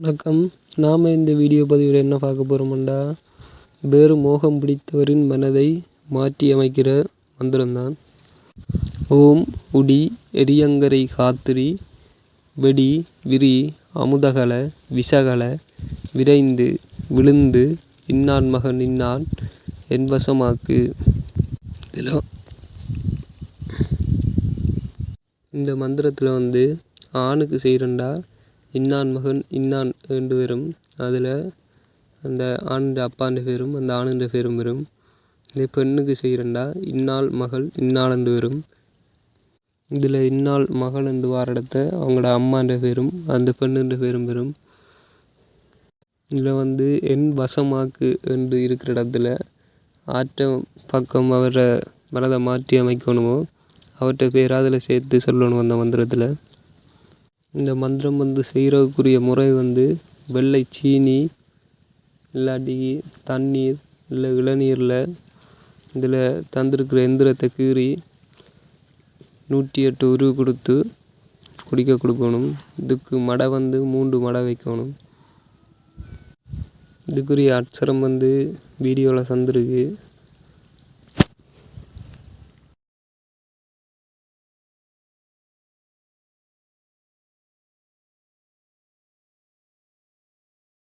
வணக்கம். நாம் இந்த வீடியோ பதிவில் என்ன பார்க்க போகிறோம்டா வேறு மோகம் பிடித்தவரின் மனதை மாற்றியமைக்கிற மந்திரம்தான். ஓம் உடி எரியங்கரை காத்திரி வெடி விரி அமுதகல விஷகல விரைந்து விழுந்து இன்னான் மகன் இன்னான் என் வசமாக்கு இதில் இந்த மந்திரத்தில் வந்து ஆணுக்கு செய்கிறண்டா இன்னான் மகன் இன்னான் என்று வரும் அதில் அந்த ஆணுன்ற அப்பான்ற பேரும் அந்த ஆணுன்ற பேரும் வரும். இதே பெண்ணுக்கு செய்கிறண்டா இந்நாள் மகள் இன்னாள் என்று வரும் இதில் இந்நாள் மகள் என்று வார இடத்த அவங்களோட அம்மான்ற பேரும் அந்த பெண்ணுன்ற பேரும் வரும். இதில் வந்து என் வசமாக்கு என்று இருக்கிற இடத்துல ஆற்ற பக்கம் அவரை மனதை மாற்றி அமைக்கணுமோ அவர்கிட்ட பேர் அதில் சேர்த்து சொல்லணும் அந்த மந்திரத்தில். இந்த மந்திரம் வந்து செய்கிறதுக்குரிய முறை வந்து வெள்ளை சீனி இல்லாட்டி தண்ணீர் இல்லை இளநீரில் இதில் தந்திருக்கிற எந்திரத்தை கீறி நூற்றி எட்டு உருவு கொடுத்து குடிக்க கொடுக்கணும். இதுக்கு மடை வந்து மூன்று மடை வைக்கணும். இதுக்குரிய அட்சரம் வந்து வீடியோவில் தந்திருக்கு.